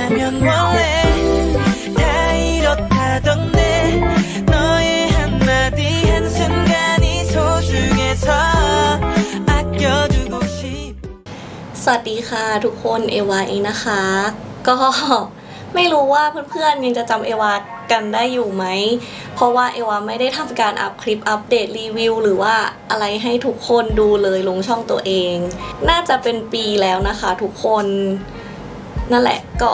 하면 원래 다 이렇다던데 너의 한마디 한순간이 소중해서 아껴두고 싶 สวัสดีค่ะทุกคนเอวาเองนะคะ ก็ไม่รู้ว่าเพื่อนๆยังจะจำเอวากันได้อยู่ไหม เพราะว่าเอวาไม่ได้ทำการอัพคลิปอัปเดตรีวิว หรือว่าอะไรให้ทุกคนดูเลยลงช่องตัวเอง น่าจะเป็นปีแล้วนะคะทุกคน นั่นแหละก็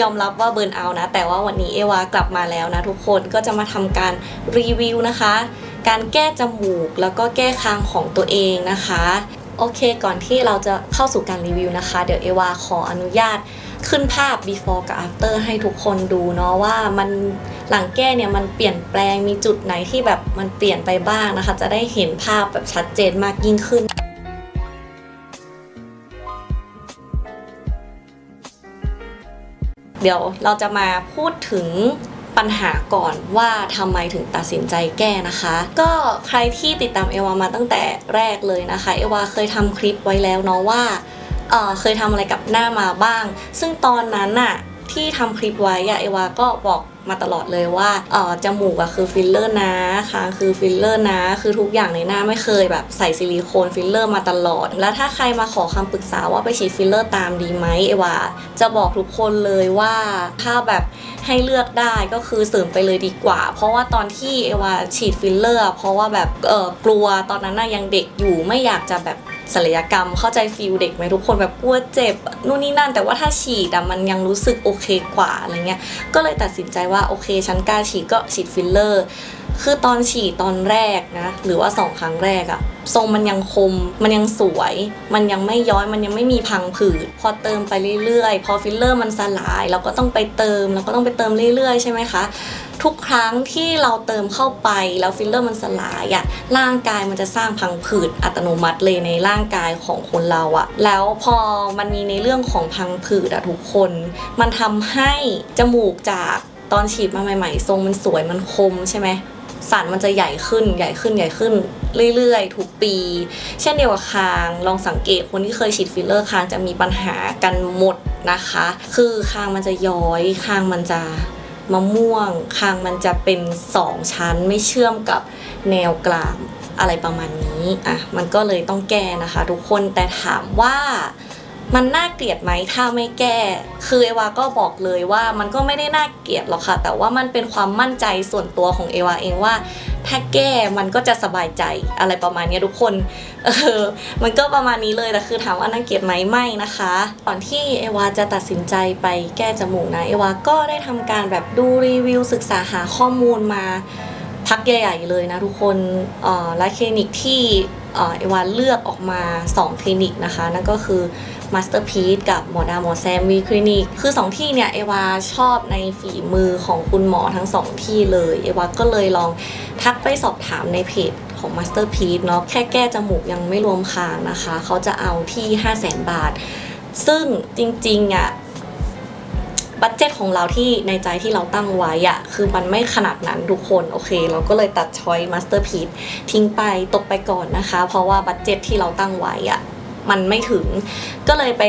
ยอมรับว่าเบิร์นเอานะ แต่ว่าวันนี้เอวากลับมาแล้วนะทุกคนก็จะมาทำการรีวิวนะคะ การแก้จมูกแล้วก็แก้คางของตัวเองนะคะ โอเคก่อนที่เราจะเข้าสู่การรีวิวนะคะ เดี๋ยวเอวาขออนุญาตขึ้นภาพ before กับ after ให้ทุกคนดูเนาะว่ามันหลังแก้เนี่ยมันเปลี่ยนแปลงมีจุดไหนที่แบบมันเปลี่ยนไปบ้างนะคะ จะได้เห็นภาพแบบชัดเจนมากยิ่งขึ้น เดี๋ยวเราจะมาพูดถึงปัญหาก่อนว่าทำไมถึงตัดสินใจแก้นะคะ ก็ใครที่ติดตามเอวามาตั้งแต่แรกเลยนะคะ เอวาเคยทำคลิปไว้แล้วเนาะว่าเเคยทำอะไรกับหน้ามาบ้าง ซึ่งตอนนั้นน่ะ ที่ทำคลิปไว้อะเอวาก็บอกมาตลอดเลยว่าเออจมูกอะคือฟิลเลอร์นะคางคือฟิลเลอร์นะ คือทุกอย่างในหน้าไม่เคยแบบใส่ซิลิโคนฟิลเลอร์มาตลอด แล้วถ้าใครมาขอคำปรึกษาว่าไปฉีดฟิลเลอร์ตามดีไหมเอวาจะบอกทุกคนเลยว่าถ้าแบบให้เลือกได้ก็คือเสริมไปเลยดีกว่า เพราะว่าตอนที่เอวาฉีดฟิลเลอร์ เพราะว่าแบบเออกลัวตอนนั้นน่ะยังเด็กอยู่ไม่อยากจะแบบ ศัลยกรรม เข้าใจฟิลเด็กไหมทุกคนแบบกลัวเจ็บนู่นนี่นั่น แต่ว่าถ้าฉีดอะมันยังรู้สึกโอเคกว่าอะไรเงี้ยก็เลยตัดสินใจว่าโอเคฉันกล้าฉีดก็ฉีดฟิลเลอร์ คือตอนฉีดตอนแรกนะ หรือว่าสองครั้งแรกอะทรงมันยังคม มันยังสวย มันยังไม่ย้อย มันยังไม่มีพังผืด พอเติมไปเรื่อยๆ พอฟิลเลอร์มันสลาย เราก็ต้องไปเติม เราก็ต้องไปเติมเรื่อยๆ ใช่ไหมคะ ทุกครั้งที่เราเติมเข้าไปแล้วฟิลเลอร์มันสลายอะร่างกายมันจะสร้างพังผืดอัตโนมัติเลยในร่างกายของคนเราอะแล้วพอมันมีในเรื่องของพังผืดอะทุกคน มันทำให้จมูกจากตอนฉีดมาใหม่ ๆ ทรงมันสวยมันคมใช่ไหม สันมันจะใหญ่ขึ้นใหญ่ขึ้นใหญ่ขึ้นเรื่อยๆ ทุกปี เช่นเดียวกับคาง ลองสังเกตคนที่เคยฉีดฟิลเลอร์คางจะมีปัญหากันหมดนะคะ คือคางมันจะย้อยคางมันจะมะม่วง คางมันจะเป็นสองชั้นไม่เชื่อมกับแนวกลางอะไรประมาณนี้อะมันก็เลยต้องแก้นะคะ ทุกคนแต่ถามว่า มันน่าเกลียดไหมถ้าไม่แก้ คือเอวาก็บอกเลยว่ามันก็ไม่ได้น่าเกลียดหรอกค่ะ แต่ว่ามันเป็นความมั่นใจส่วนตัวของเอวาเองว่า ถ้าแก้มันก็จะสบายใจอะไรประมาณนี้ทุกคนเออมันก็ประมาณนี้เลยแต่คือถามว่าน่าเกลียดไหมไม่นะคะก่อนที่เอวาจะตัดสินใจไปแก้จมูกนะเอวาก็ได้ทำการแบบดูรีวิวศึกษาหาข้อมูลมาพักใหญ่ๆเลยนะทุกคนเออและคลินิกที่เอ่อเอวาเลือกออกมา 2 คลินิกนะคะ นั่นก็คือ Masterpiece กับหมอดาหมอแซมวีคลินิก คือ 2 ที่เนี่ยเอวาชอบในฝีมือของคุณหมอทั้ง 2 ที่เลย เอวาก็เลยลองทักไปสอบถามในเพจของ Masterpiece เนาะแค่แก้จมูกยังไม่รวมคางนะคะ เขาจะเอาที่ 5 0 0 0 0 0บาท ซึ่งจริงๆอะบัตเจ็ตของเราที่ในใจที่เราตั้งไว้อะคือมันไม่ขนาดนั้นทุกคนโอเค เราก็เลยตัดช้อยมาสเตอร์พีทิ้งไปตกไปก่อนนะคะ เพราะว่าบัตเจ็ตที่เราตั้งไว้อะ มันไม่ถึง ก็เลยไป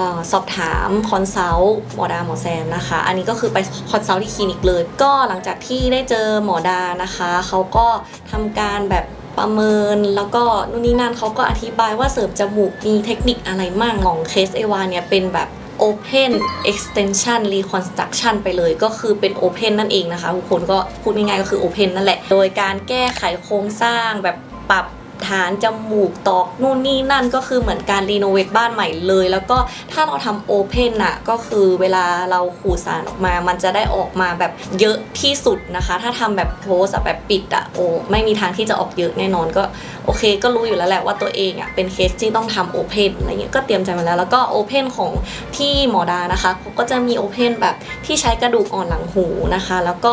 ออสอบถามคอนซัลท์หมอดาหมอแซมนะคะ อันนี้ก็คือไปคอนซัลท์ที่คลินิกเลย ก็หลังจากที่ได้เจอหมอดานะคะ เขาก็ทำการแบบประเมินแล้วก็นู่นนี่นั่นเขาก็อธิบายว่าเสริมจมูกมีเทคนิคอะไรมั่งของเคสเอวาเนี่ยเป็นแบบ Open Extension Reconstruction ไปเลยก็คือเป็น Open นั่นเองนะคะทุกคนก็พูดง่ายๆก็คือ Open นั่นแหละ โดยการแก้ไขโครงสร้างแบบปรับ ฐานจมูกตอกนู่นนี่นั่นก็คือเหมือนการรีโนเวทบ้านใหม่เลย แล้วก็ถ้าเราทำโอเพนน่ะก็คือเวลาเราขูดสารออกมา มันจะได้ออกมาแบบเยอะที่สุดนะคะ ถ้าทำแบบโคสแบบปิดอะโอไม่มีทางที่จะออกเยอะแน่นอนก็โอเค ก็รู้อยู่แล้วแหละว่าตัวเองอะเป็นเคสที่ต้องทำโอเพนอะไรเงี้ยก็เตรียมใจมาแล้ว แล้วก็โอเพนของที่หมอดานะคะเขาก็จะมีโอเพนแบบที่ใช้กระดูกอ่อนหลังหูนะคะ แล้วก็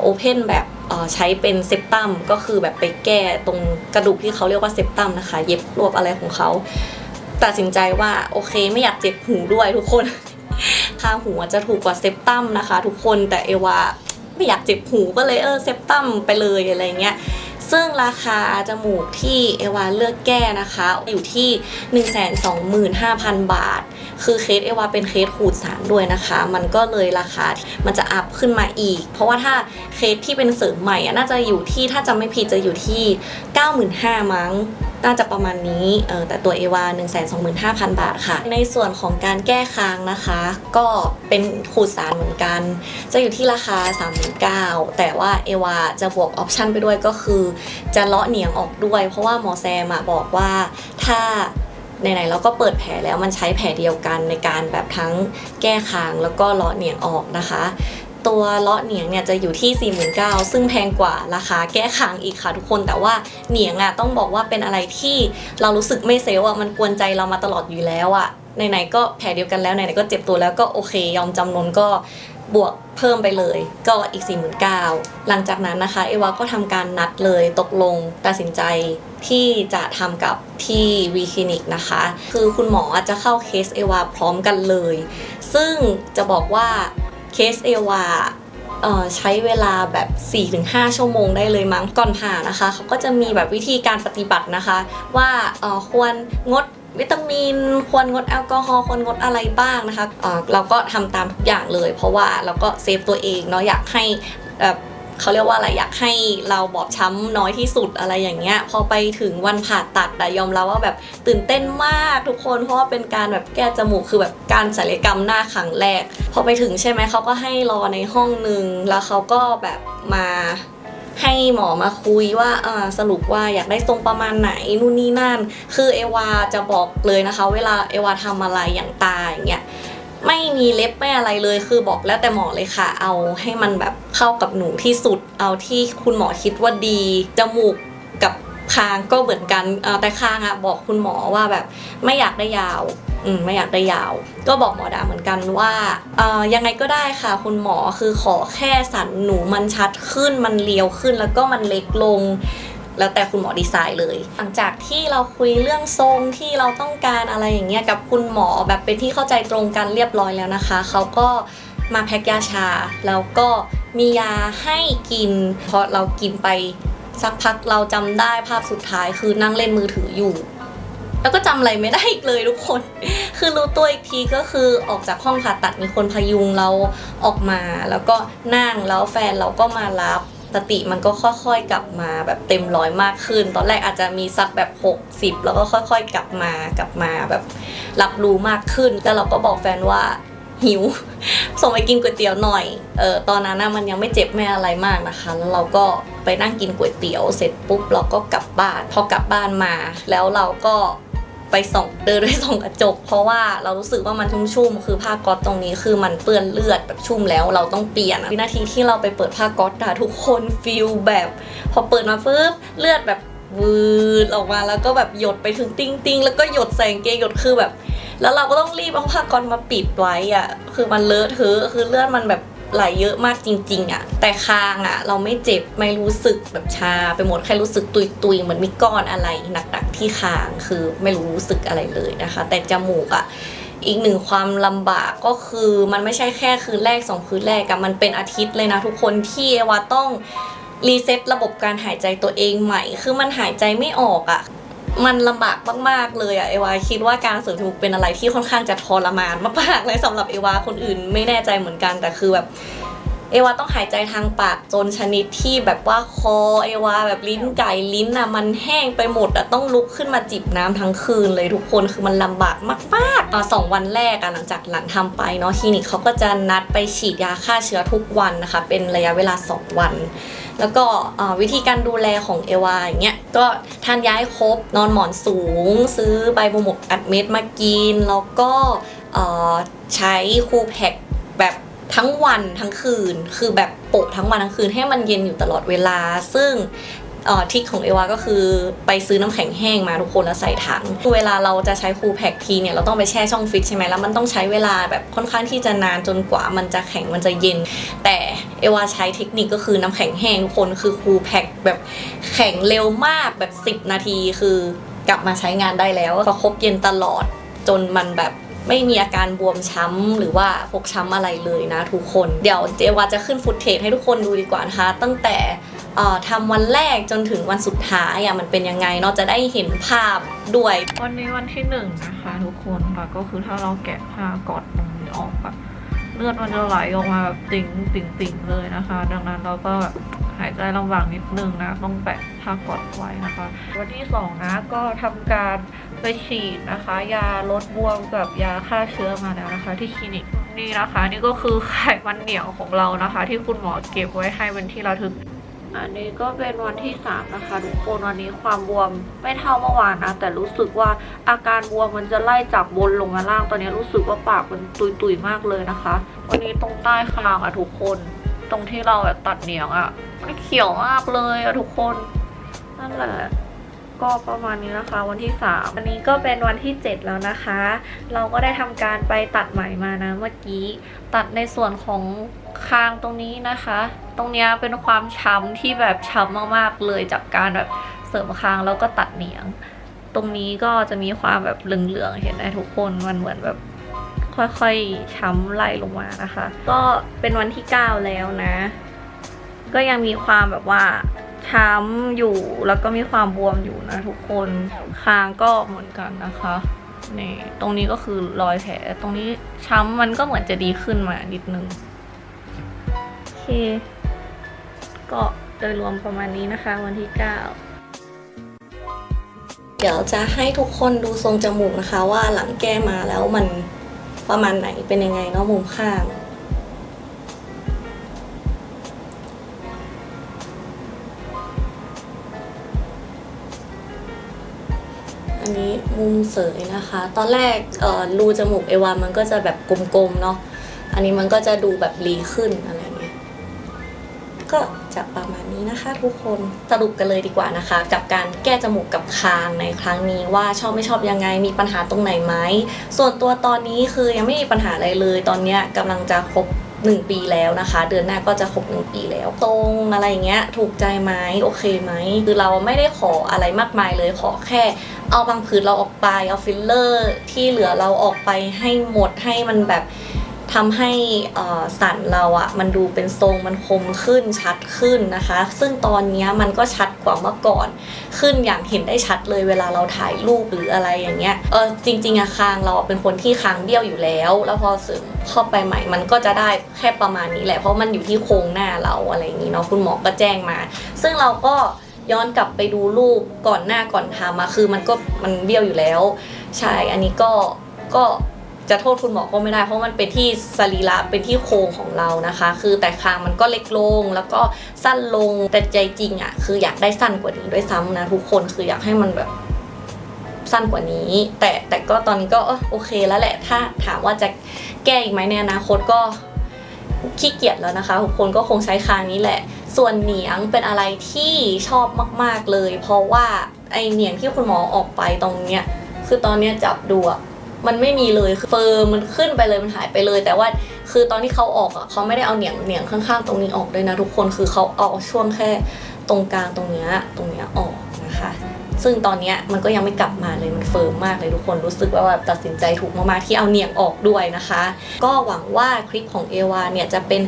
โอเพนแบบ ใช้เป็นเซปตัมก็คือแบบไปแก้ตรงกระดูกที่เขาเรียกว่าเซปตัมนะคะ เย็บรวบอะไรของเขาตัดสินใจว่าโอเคไม่อยากเจ็บหูด้วยทุกคนค่าหูจจะถูกกว่าเซปตัมนะคะ ทุกคนแต่เอวาไม่อยากเจ็บหูก็เลยเออเซปตัมไปเลยอะไรเงี้ยซึ่งราคาจมูกที่เอวาเลือกแก้นะคะ อยู่ที่ 125,000 บาท คือเคสเอวาเป็นเคสขูดสารด้วยนะคะ มันก็เลยราคา มันจะอัพขึ้นมาอีก เพราะว่าถ้าเคสที่เป็นเสริมใหม่อะน่าจะอยู่ที่ถ้าจำไม่ผิดจะอยู่ที่ 95,000มั้งน่าจะประมาณนี้ เออแต่ตัวเอวา 125,000 บาทค่ะ ในส่วนของการแก้ค้างนะคะ ก็เป็นขูดสารเหมือนกัน จะอยู่ที่ราคา 3 9 0 0แต่ว่าเอวาจะบวกออปชันไปด้วยก็คือ จะเลาะเหนียงออกด้วย เพราะว่าหมอแซมอะบอกว่าถ้า ไหนๆเราก็เปิดแผลแล้วมันใช้แผลเดียวกันในการแบบทั้งแก้คางแล้วก็เลาะเหนียงออกนะคะ ตัวเลาะเหนียงเนี่ยจะอยู่ที่ 49,000ซึ่งแพงกว่าราคาแก้คางอีกค่ะทุกคนแต่ว่าเหนียงอะต้องบอกว่าเป็นอะไรที่เรารู้สึกไม่เซลล์อะมันกวนใจเรามาตลอดอยู่แล้วอะไหนๆก็แผลเดียวกันแล้วไหนๆก็เจ็บตัวแล้วก็โอเค ยอมจำนนก็ บวกเพิ่มไปเลยก็อีก 49,000หลังจากนั้นนะคะเอวาก็ทำการนัดเลยตกลงตัดสินใจที่จะทำกับที่วีคลินิกนะคะ คือคุณหมอจะเข้าเคสเอวาพร้อมกันเลย ซึ่งจะบอกว่าเคสเอวาเอ่อใช้เวลาแบบ 4-5 ชั่วโมงได้เลยมั้งก่อนผ่านะคะ เขาก็จะมีแบบวิธีการปฏิบัตินะคะ ว่าควรงด วิตามิน ควรงดแอลกอฮอล์ควรงดอะไรบ้างนะคะเราก็ทำตามทุกอย่างเลย เพราะว่าเราก็เซฟตัวเองเนาะอยากให้แบบเขาเรียกว่าอะไรอยากให้เราบอบช้ำน้อยที่สุดอะไรอย่างเงี้ย พอไปถึงวันผ่าตัดแต่ยอมรับว่าแบบตื่นเต้นมากทุกคน เพราะว่าเป็นการแบบแก้จมูกคือแบบการศัลยกรรมหน้าครั้งแรก พอไปถึงใช่ไหมเขาก็ให้รอในห้องหนึ่งแล้วเขาก็แบบมา ให้หมอมาคุยว่าสรุปว่าอยากได้ทรงประมาณไหนนู่นนี่นั่น คือเอวาจะบอกเลยนะคะ เวลาเอวาทำอะไรอย่างตาอย่างเงี้ยไม่มีเล็บไม่อะไรเลยคือบอกแล้วแต่หมอเลยค่ะ เอาให้มันแบบเข้ากับหนูที่สุด เอาที่คุณหมอคิดว่าดีจมูกกับคางก็เหมือนกันแต่คางอะบอกคุณหมอว่าแบบไม่อยากได้ยาว อืมไม่อยากได้ยาว ก็บอกหมอดาเหมือนกันว่าเอ่อยังไงก็ได้ค่ะคุณหมอคือขอแค่สันหนูมันชัดขึ้นมันเรียวขึ้นแล้วก็มันเล็กลง แล้วแต่คุณหมอดีไซน์เลย หลังจากที่เราคุยเรื่องทรงที่เราต้องการอะไรอย่างเงี้ยกับคุณหมอแบบเป็นที่เข้าใจตรงกันเรียบร้อยแล้วนะคะเขาก็มาแพ็กยาชา แล้วก็มียาให้กินพอเรากินไปสักพักเราจำได้ภาพสุดท้ายคือนั่งเล่นมือถืออยู่ แล้วก็จำอะไรไม่ได้อีกเลยทุกคน คือรู้ตัวอีกทีก็คือออกจากห้องผ่าตัดมีคนพยุงเราออกมา แล้วก็นั่งแล้วแฟนเราก็มารับสติมันก็ค่อยๆกลับมาแบบเต็มร้อยมากขึ้น ตอนแรกอาจจะมีสักแบบ 60 แล้วก็ค่อยๆกลับมากลับมาแบบรับรู้มากขึ้น แล้วเราก็บอกแฟนว่าหิว ส่งไปกินก๋วยเตี๋ยวหน่อย เออตอนนั้นนะมันยังไม่เจ็บไม่อะไรมากนะคะ แล้วเราก็ไปนั่งกินก๋วยเตี๋ยว เสร็จปุ๊บเราก็กลับบ้าน พอกลับบ้านมา แล้วเราก็ ไปส่องเดินด้วยส่องกระจก เพราะว่าเรารู้สึกว่ามันชุ่มๆคือผ้าก๊อตตรงนี้คือมันเปื้อนเลือดแบบชุ่มแล้วเราต้องเปลี่ยนวินาทีที่เราไปเปิดผ้าก๊อตอะทุกคนฟีลแบบ พอเปิดมาปุ๊บเลือดแบบวืดออกมาแล้วก็แบบหยดไปถึงติ้งติ้งๆแล้วก็หยดใส่กางเกงหยดคือแบบ แล้วเราก็ต้องรีบเอาผ้าก๊อตมาปิดไว้อะคือมันเลอะเทอะคือเลือดมันแบบ ไหลเยอะมากจริง ๆอะแต่คางอะเราไม่เจ็บไม่รู้สึกแบบชา ไปหมดแค่รู้สึกตุยๆเหมือนมีก้อนอะไรหนักๆที่คางคือไม่รู้สึกอะไรเลยนะคะ แต่จมูกอะอีกหนึ่งความลำบากก็คือมันไม่ใช่แค่คืนแรกสองคืนแรกอะมันเป็นอาทิตย์เลยนะทุกคนที่เอวาต้องรีเซ็ตระบบการหายใจตัวเองใหม่ คือมันหายใจไม่ออกอะ มันลำบากมาก ๆ เลยอะเอวาคิดว่าการเสริมจมูกเป็นอะไรที่ค่อนข้างจะทรมานมากๆเลยสำหรับเอวาคนอื่นไม่แน่ใจเหมือนกันแต่คือแบบเอวาต้องหายใจทางปากจนชนิดที่แบบว่าคอเอวาแบบลิ้นไก่ลิ้นอะมันแห้งไปหมดอะต้องลุกขึ้นมาจิบน้ำทั้งคืนเลยทุกคนคือมันลำบากมากๆอะสองวันแรกอะหลังจากหลังทำไปเนาะคลินิกเขาก็จะนัดไปฉีดยาฆ่าเชื้อทุกวันนะคะ เป็นระยะเวลา 2 วัน แล้วก็วิธีการดูแลของเอวาอย่างเงี้ยก็ทานยาให้ครบนอนหมอนสูง ซื้อใบบุหมกอัดเม็ดมากิน แล้วก็ใช้คูแพ็คแบบทั้งวันทั้งคืน คือแบบโปะทั้งวันทั้งคืนให้มันเย็นอยู่ตลอดเวลา ซึ่ง ทิคของเอวาก็คือไปซื้อน้ำแข็งแห้งมาทุกคนแล้วใส่ถังเวลาเราจะใช้คูลแพ็คทีเนี่ยเราต้องไปแช่ช่องฟิตใช่ไหมแล้วมันต้องใช้เวลาแบบค่อนข้างที่จะนานจนกว่ามันจะแข็งมันจะเย็น แต่เอวาใช้เทคนิคก็คือน้ำแข็งแห้งทุกคนคือคูลแพ็คแบบแข็งเร็วมากแบบ 10 นาทีคือกลับมาใช้งานได้แล้วประคบเย็นตลอดจนมันแบบ ไม่มีอาการบวมช้ำหรือว่าฟกช้ำอะไรเลยนะทุกคน เดี๋ยวเจวาจะขึ้นฟุตเทจให้ทุกคนดูดีกว่านะคะ ตั้งแต่ทำวันแรกจนถึงวันสุดท้ายอะมันเป็นยังไงเนาะจะได้เห็นภาพด้วย วันนี้วันที่หนึ่งนะคะทุกคนค่ะก็คือถ้าเราแกะผ้ากอดตรงนี้ออกอะเลือดมันจะไหลออกมาแบบติ่งติ่งติ่งเลยนะคะ ดังนั้นเราก็แบบ หายใจลำบากนิดนึงนะ ต้องแปะผ้ากอดไว้นะคะ วันที่สองนะก็ทำการไปฉีดนะคะ ยาลดบวมกับยาฆ่าเชื้อมาแล้วนะคะ ที่คลินิกนี่นะคะ นี่ก็คือไขมันเหนียวของเรานะคะ ที่คุณหมอเก็บไว้ให้เป็นที่ระทึกอันนี้ก็เป็นวันที่สามนะคะทุกคนวันนี้ความบวมไม่เท่าเมื่อวานนะ แต่รู้สึกว่าอาการบวมมันจะไล่จากบนลงมาล่างตอนนี้รู้สึกว่าปากมันตุยๆมากเลยนะคะ วันนี้ตรงใต้คางอะทุกคน ตรงที่เราแบบตัดเหนียงอะมันเขียวมากเลยอะทุกคน นั่นแหละก็ประมาณนี้นะคะวันที่3วันนี้ก็เป็นวันที่ 7 แล้วนะคะ เราก็ได้ทำการไปตัดไหมมานะเมื่อกี้ ตัดในส่วนของคางตรงนี้นะคะ ตรงเนี้ยเป็นความช้ำที่แบบช้ำมากๆเลยจากการแบบเสริมคางแล้วก็ตัดเหนียง ตรงนี้ก็จะมีความแบบเหลืองๆเห็นไหมทุกคนมันเหมือนแบบ ค่อยๆช้ำไล่ลงมานะคะ ก็เป็นวันที่ 9 แล้วนะ ก็ยังมีความแบบว่าช้ำอยู่แล้วก็มีความบวมอยู่นะทุกคนคางก็เหมือนกันนะคะนี่ตรงนี้ก็คือรอยแผลตรงนี้ช้ำมันก็เหมือนจะดีขึ้นมานิดนึงโอเค ก็โดยรวมประมาณนี้นะคะ วันที่ 9เดี๋ยวจะให้ทุกคนดูทรงจมูกนะคะ ว่าหลังแก้มาแล้วมัน ประมาณไหนเป็นยังไงเนาะมุมข้างอันนี้มุมเสยนะคะ ตอนแรกเอ่อรูจมูกเอวามันก็จะแบบกลมๆเนาะอันนี้มันก็จะดูแบบรีขึ้นอะไรเงี้ยก็ จะประมาณนี้นะคะทุกคนสรุปกันเลยดีกว่านะคะ กับการแก้จมูกกับคางในครั้งนี้ว่าชอบไม่ชอบยังไงมีปัญหาตรงไหนไหมส่วนตัวตอนนี้คือยังไม่มีปัญหาอะไรเลย ตอนนี้ยกำลังจะครบ1ปีแล้วนะคะ เดือนหน้าก็จะครบ1ปีแล้ว ตรงอะไรเงี้ยถูกใจไหมโอเคไหมคือเราไม่ได้ขออะไรมากมายเลยขอแค่ เอาบางผืนเราออกไปเอาฟิลเลอร์ ที่เหลือเราออกไปให้หมดให้มันแบบ ทำให้สันเราอะมันดูเป็นทรงมันคมขึ้นชัดขึ้นนะคะ ซึ่งตอนนี้มันก็ชัดกว่าเมื่อก่อน ขึ้นอย่างเห็นได้ชัดเลยเวลาเราถ่ายรูปหรืออะไรอย่างเงี้ยเออจริง ๆอะคางเราเป็นคนที่คางเบี้ยวอยู่แล้ว แล้วพอเสริมเข้าไปใหม่มันก็จะได้แค่ประมาณนี้แหละเพราะมันอยู่ที่โครงหน้าเราอะไรอย่างงี้เนาะคุณหมอก็แจ้งมา ซึ่งเราก็ย้อนกลับไปดูรูปก่อนหน้าก่อนทำมาคือมันก็มันเบี้ยวอยู่แล้ว ใช่อันนี้ก็ก็ จะโทษคุณหมอก็ไม่ได้เพราะมันเป็นที่สรีระเป็นที่โครงของเรานะคะ คือแต่คางมันก็เล็กลงแล้วก็สั้นลงแต่ใจจริงอะ่ะคืออยากได้สั้นกว่านี้ด้วยซ้ำนะทุกคนคืออยากให้มันแบบสั้นกว่านี้ แต่แต่ก็ตอนนี้ก็โอเคแล้วแหละถ้าถามว่าจะแก้อีกไหมในอนาคตก็ขี้เกียจแล้วนะคะทุกคนก็คงใช้คางนี้แหละ ส่วนเหนียงเป็นอะไรที่ชอบมาก ๆเลย เพราะว่าไอเหนียงที่คุณหมอออกไปตรงเนี้ยคือตอนเนี้ยจับดูอะ มันไม่มีเลยคือเฟิร์มมันขึ้นไปเลยมันหายไปเลย แต่ว่าคือตอนที่เขาออกอะเขาไม่ได้เอาเหนียงเหนียงข้างๆ ตรงนี้ออกด้วยนะทุกคนคือเขาเอาช่วงแค่ตรงกลางตรงเนี้ยตรงเนี้ยออกนะคะ ซึ่งตอนเนี้ยมันก็ยังไม่กลับมาเลยมันเฟิร์มมากเลยทุกคนรู้สึกว่าแบบตัดสินใจถูกมากๆที่เอาเหนียงออกด้วยนะคะ ก็หวังว่าคลิปของเอวาเนี่ยจะเป็น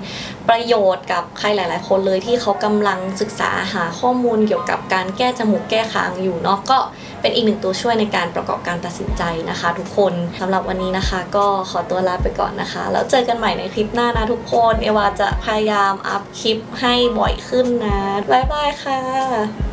ประโยชน์กับใครหลาย ๆ คนเลยที่เขากำลังศึกษาหาข้อมูลเกี่ยวกับการแก้จมูกแก้คางอยู่เนาะก็ เป็นอีกหนึ่งตัวช่วยในการประกอบการตัดสินใจนะคะ ทุกคนสำหรับวันนี้นะคะ ก็ขอตัวลาไปก่อนนะคะ แล้วเจอกันใหม่ในคลิปหน้านะทุกคน เอวาจะพยายามอัพคลิปให้บ่อยขึ้นนะบ๊ายบายค่ะ